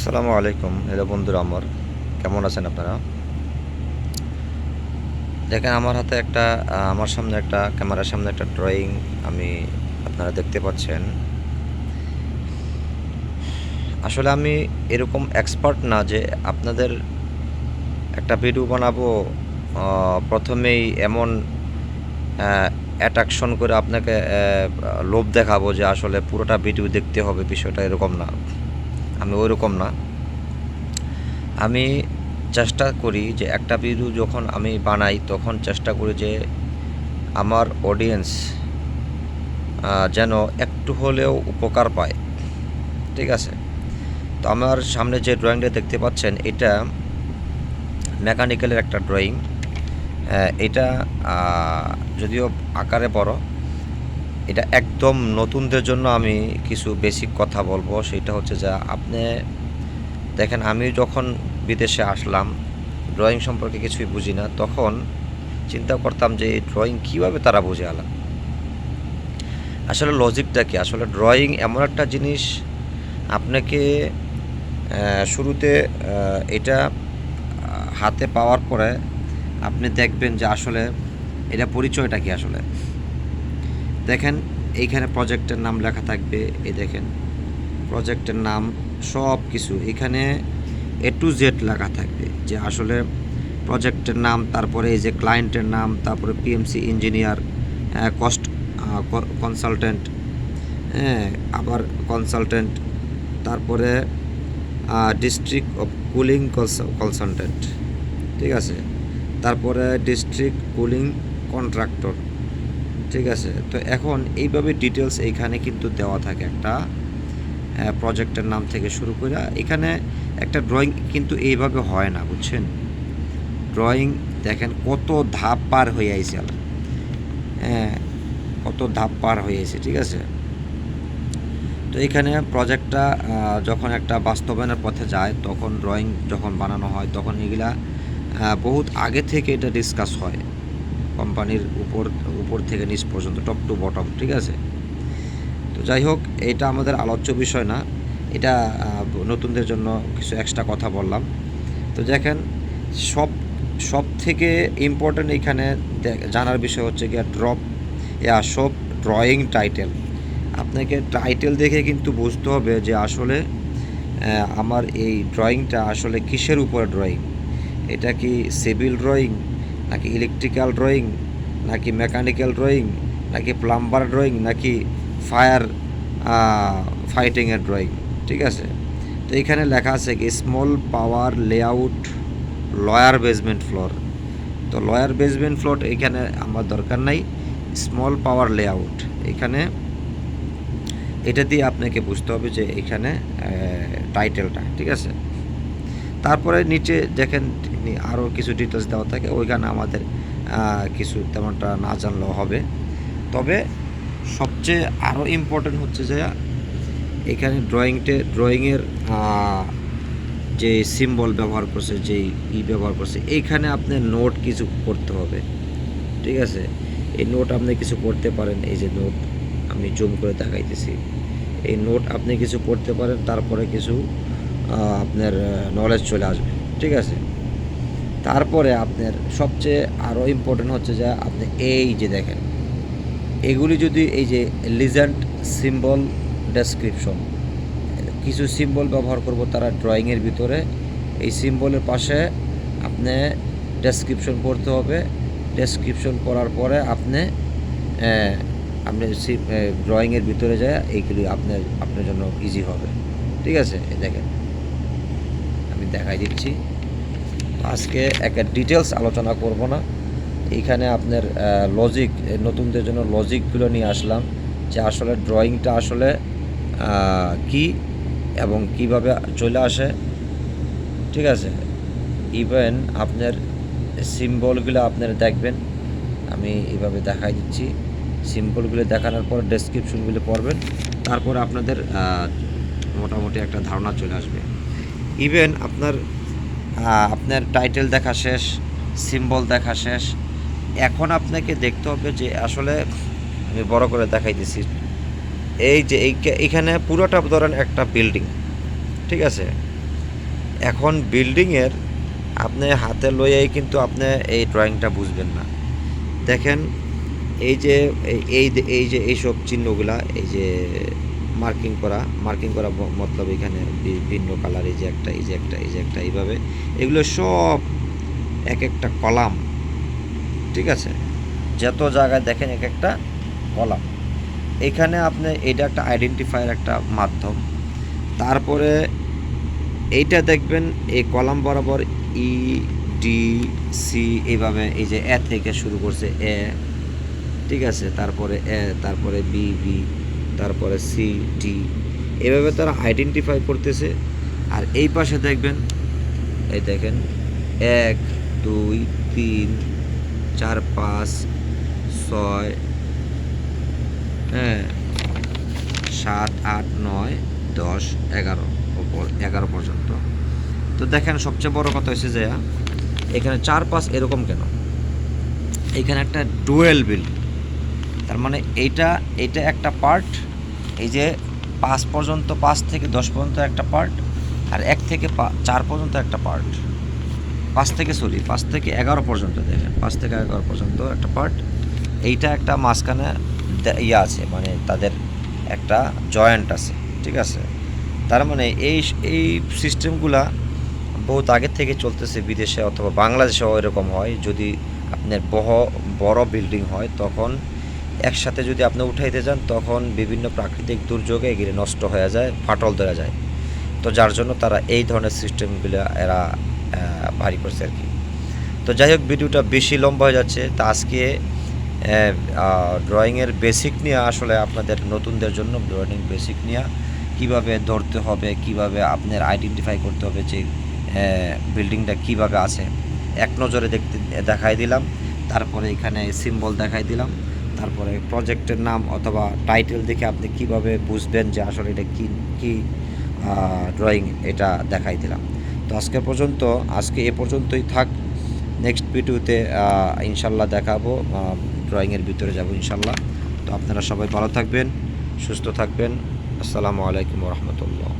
আসসালামু আলাইকুম। হ্যালো বন্ধুরা, আমার কেমন আছেন আপনারা? দেখেন, আমার হাতে একটা আমার সামনে একটা, ক্যামেরার সামনে একটা ড্রয়িং আমি আপনারা দেখতে পাচ্ছেন। আসলে আমি এরকম এক্সপার্ট না যে আপনাদের একটা ভিডিও বানাবো প্রথমেই এমন অ্যাট্রাকশন করে আপনাকে লোভ দেখাবো যে আসলে পুরোটা ভিডিও দেখতে হবে, বিষয়টা এরকম না। আমি ওইরকম না। আমি চেষ্টা করি যে একটা ভিডিও যখন আমি বানাই, তখন চেষ্টা করি যে আমার অডিয়েন্স যেন একটু হলেও উপকার পায়। ঠিক আছে? তো আমার সামনে যে ড্রয়িংটা দেখতে পাচ্ছেন, এটা মেকানিক্যালের একটা ড্রয়িং এটা যদিও আকারে বড় এটা একদম নতুনদের জন্য আমি কিছু বেসিক কথা বলব। সেটা হচ্ছে যে আপনি দেখেন, আমি যখন বিদেশে আসলাম ড্রয়িং সম্পর্কে কিছুই বুঝি না, তখন চিন্তা করতাম যে এই ড্রয়িং কীভাবে তারা বুঝে আলাম আসলে লজিকটা কি? আসলে ড্রয়িং এমন একটা জিনিস, আপনাকে শুরুতে এটা হাতে পাওয়ার পরে আপনি দেখবেন যে আসলে, এটা পরিচয়টা কি আসলে? দেখেন, এইখানে প্রজেক্টের নাম লেখা থাকবে, এই দেখেন। প্রজেক্টের নাম সব কিছু এখানে এ টু জেড লেখা থাকবে, যে আসলে প্রজেক্টের নাম, তারপরে এই যে ক্লায়েন্টের নাম, তারপরে পিএমসি ইঞ্জিনিয়ার কস্ট কনসালটেন্ট হ্যাঁ আবার কনসালটেন্ট তারপরে ডিস্ট্রিক্ট অফ কুলিং কনসালটেন্ট ঠিক আছে? তারপরে ডিস্ট্রিক্ট কুলিং কন্ট্রাক্টর ঠিক আছে? তো এখন এইভাবে ডিটেলস এইখানে কিন্তু দেওয়া থাকে একটা প্রজেক্টের নাম থেকে শুরু করে, এখানে একটা ড্রয়িং কিন্তু এইভাবে হয় না, বুঝছেন? ড্রয়িং দেখেন কত ধাপ পার হয়ে আইছে হ্যাঁ কত ধাপ পার হয়ে আইছে, ঠিক আছে? তো এখানে প্রজেক্টটা যখন একটা বাস্তবায়নের পথে যায়, তখন ড্রয়িং যখন বানানো হয়, তখন এগুলা বহুত আগে থেকে এটা ডিসকাস হয়। কোম্পানির উপর উপর থেকে নিচ পর্যন্ত টপ টু বটম ঠিক আছে? তো যাই হোক, এটা আমাদের আলোচ্য বিষয় না। এটা নতুনদের জন্য কিছু এক্সট্রা কথা বললাম। তো দেখেন, সব সব থেকে ইম্পর্ট্যান্ট এখানে জানার বিষয় হচ্ছে গিয়ে ড্রপ ইয়া সব ড্রয়িং টাইটেল আপনাকে টাইটেল দেখে কিন্তু বুঝতে হবে যে আসলে আমার এই ড্রয়িংটা আসলে কিসের উপর ড্রয়িং এটা কি সিভিল ড্রয়িং নাকি ইলেকট্রিক্যাল ড্রয়িং নাকি মেকানিক্যাল ড্রয়িং নাকি প্লাম্বার ড্রয়িং নাকি ফায়ার ফাইটিংয়ের ড্রয়িং ঠিক আছে? তো এখানে লেখা আছে কি small power layout lower basement floor তো লয়ার বেসমেন্ট ফ্লোর এখানে আমার দরকার নাই স্মল পাওয়ার লেআউট এখানে এটা দিয়ে আপনাকে বুঝতে হবে যে এখানে টাইটেলটা ঠিক আছে? তারপরে নিচে দেখেন আরও কিছু ডিটেলস দেওয়া থাকে, ওইখানে আমাদের কিছু তেমনটা না জানলেও হবে। তবে সবচেয়ে আরও ইম্পর্টেন্ট হচ্ছে যে, এখানে ড্রয়িংটে ড্রয়িংয়ের যে সিম্বল ব্যবহার করছে, যেই ই ব্যবহার করছে, এইখানে আপনি নোট কিছু করতে হবে, ঠিক আছে? এই নোট আপনি কিছু করতে পারেন, এই যে নোট আমি জুম করে দেখাইতেছি। এই নোট আপনি কিছু করতে পারেন, তারপরে কিছু আপনার নলেজ চলে আসবে, ঠিক আছে? তারপরে আপনার সবচেয়ে আরও ইম্পর্টেন্ট হচ্ছে যে আপনি এই যে দেখেন, এগুলি যদি এই যে লিজেন্ড সিম্বল ডেসক্রিপশন কিছু সিম্বল ব্যবহার করব তারা ড্রয়িংয়ের ভিতরে, এই সিম্বলের পাশে আপনি ডেসক্রিপশন পড়তে হবে ডেসক্রিপশন পড়ার পরে আপনি আপনি ড্রয়িংয়ের ভিতরে যায়, এইগুলি আপনার আপনার জন্য ইজি হবে, ঠিক আছে? দেখেন। আমি দেখাই দিচ্ছি। আজকে একটা ডিটেলস আলোচনা করব না। এইখানে আপনার লজিক নতুনদের জন্য লজিকগুলো নিয়ে আসলাম যে আসলে ড্রয়িংটা আসলে কি এবং কীভাবে চলে আসে। ঠিক আছে? ইভেন আপনার সিম্বলগুলো আপনারা দেখবেন। আমি এইভাবে দেখাই দিচ্ছি। সিম্বলগুলো দেখানোর পর ডেসক্রিপশনগুলো পড়বেন। তারপর আপনাদের মোটামুটি একটা ধারণা চলে আসবে। ইভেন আপনার আপনার টাইটেল দেখা শেষ সিম্বল দেখা শেষ, এখন আপনাকে দেখতে হবে যে আসলে, আমি বড় করে দেখাই দেখাইতেছি, এই যে এইখানে পুরোটা ধরেন একটা বিল্ডিং ঠিক আছে? এখন বিল্ডিংয়ের আপনি হাতে লইয়াই কিন্তু আপনি এই ড্রয়িংটা বুঝবেন না। দেখেন, এই যে, এই- এই যে- এই যে এইসব চিহ্নগুলা, এই যে মার্কিং করা মার্কিং করা মতলব এখানে বি- ভিন্ন কালার এই যে একটা, এই যে একটা, এই যে একটা, এইভাবে। এগুলো সব এক একটা কলাম, ঠিক আছে? যত জায়গায় দেখেন এক একটা কলাম। এখানে আপনি এটা একটা আইডেন্টিফায়ার একটা মাধ্যম। তারপরে এইটা দেখবেন, এই কলাম বরাবর ই ডি সি এইভাবে এই যে এ থেকে শুরু করছে এ, ঠিক আছে? তারপরে এ, তারপরে বি বি তারপরে সি ডি এভাবে তারা আইডেন্টিফাই করতেছে। আর এই পাশে দেখবেন, এই দেখেন, এক, দুই, তিন, চার, পাঁচ, ছয় হ্যাঁ সাত, আট, নয়, দশ, এগারো এগারো পর্যন্ত। তো দেখেন, সবচেয়ে বড় কথা হচ্ছে যে, এখানে চার, পাঁচ এরকম কেন? এখানে একটা ডুয়েল বিল তার মানে এইটা এটা একটা পার্ট এই যে পাঁচ পর্যন্ত, পাঁচ থেকে দশ পর্যন্ত একটা পার্ট আর এক থেকে চার পর্যন্ত একটা পার্ট পাঁচ থেকে সরি পাঁচ থেকে এগারো পর্যন্ত দেখেন, পাঁচ থেকে এগারো পর্যন্ত একটা পার্ট এইটা একটা মাঝখানে ইয়ে আছে মানে তাদের একটা জয়েন্ট আছে, ঠিক আছে? তার মানে এই এই সিস্টেমগুলা বহুত আগে থেকে চলতেছে বিদেশে অথবা বাংলাদেশেও এরকম হয়। যদি আপনার বহ, বড় বিল্ডিং হয়, তখন একসাথে যদি আপনি উঠাইতে যান, তখন বিভিন্ন প্রাকৃতিক দুর্যোগে এগুলি নষ্ট হয়ে যায়, ফাটল ধরে যায়। তো যার জন্য তারা এই ধরনের সিস্টেমগুলো এরা ভারী করছে আর কি। তো যাই হোক ভিডিওটা বেশি লম্বা হয়ে যাচ্ছে। তা আজকে ড্রয়িংয়ের বেসিক নিয়ে আসলে আপনাদের নতুনদের জন্য ড্রয়িং বেসিক নিয়ে কীভাবে ধরতে হবে, কীভাবে আপনার আইডেন্টিফাই করতে হবে যে বিল্ডিংটা কীভাবে আছে। এক নজরে দেখতে, দেখাই দিলাম। তারপরে এখানে সিম্বল দেখাই দিলাম। তারপরে প্রজেক্টের নাম অথবা টাইটেল দেখে আপনি কীভাবে বুঝবেন যে আসলে এটা কী কী ড্রয়িং এটা দেখাই দিলাম। তো আজকে পর্যন্ত, আজকে এ পর্যন্তই থাক। নেক্সট ভিডিওতে ইনশাল্লাহ দেখাবো ড্রয়িংয়ের ভিতরে যাব ইনশাল্লাহ। তো আপনারা সবাই ভালো থাকবেন, সুস্থ থাকবেন। আসসালামু আলাইকুম রহমতুল্লাহ।